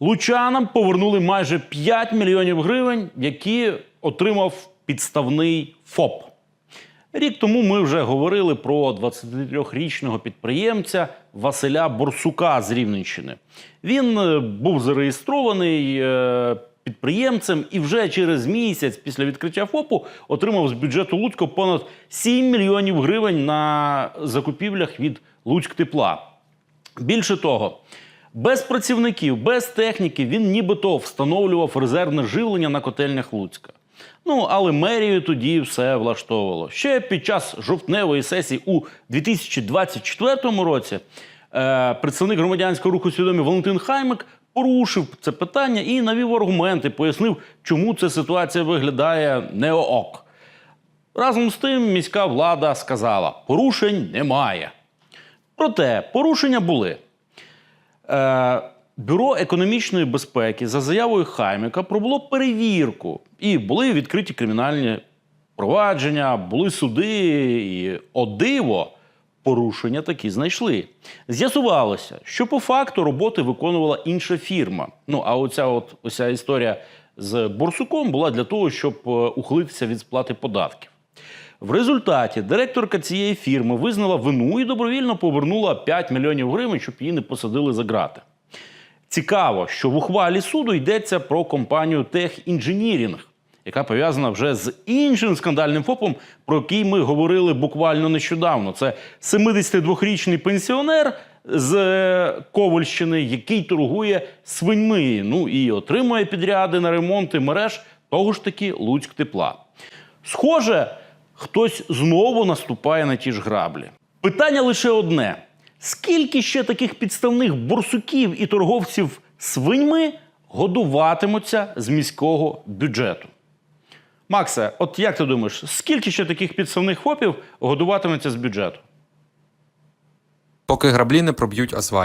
Лучанам повернули майже 5 мільйонів гривень, які отримав підставний ФОП. Рік тому ми вже говорили про 23-річного підприємця Василя Борсука з Рівненщини. Він е, був зареєстрований е, підприємцем і вже через місяць після відкриття ФОПу отримав з бюджету Луцька понад 7 мільйонів гривень на закупівлях від Луцьк тепла. Більше того, без працівників, без техніки він нібито встановлював резервне живлення на котельнях Луцька. Ну, але мерію тоді все влаштовувало. Ще під час жовтневої сесії у 2024 році е, представник громадянського руху свідомі Валентин Хаймик порушив це питання і навів аргументи, пояснив, чому ця ситуація виглядає не ок. Разом з тим міська влада сказала: порушень немає. Проте порушення були. Е, Бюро економічної безпеки за заявою Хайміка пробуло перевірку, і були відкриті кримінальні провадження, були суди, і о диво, порушення такі знайшли. З'ясувалося, що по факту роботи виконувала інша фірма. Ну а оця от оця історія з Борсуком була для того, щоб е, ухилитися від сплати податків. В результаті директорка цієї фірми визнала вину і добровільно повернула 5 мільйонів гривень, щоб її не посадили за грати. Цікаво, що в ухвалі суду йдеться про компанію Техінженірінг, яка пов'язана вже з іншим скандальним ФОПом, про який ми говорили буквально нещодавно. Це 72-річний пенсіонер з е, Ковальщини, який торгує свиньми. Ну і отримує підряди на ремонти мереж того ж таки Луцьк тепла. Схоже, хтось знову наступає на ті ж граблі. Питання лише одне: скільки ще таких підставних борсуків і торговців свиньми годуватимуться з міського бюджету? Максе, от як ти думаєш, скільки ще таких підставних ФОПів годуватиметься з бюджету? Поки граблі не проб'ють асфальт.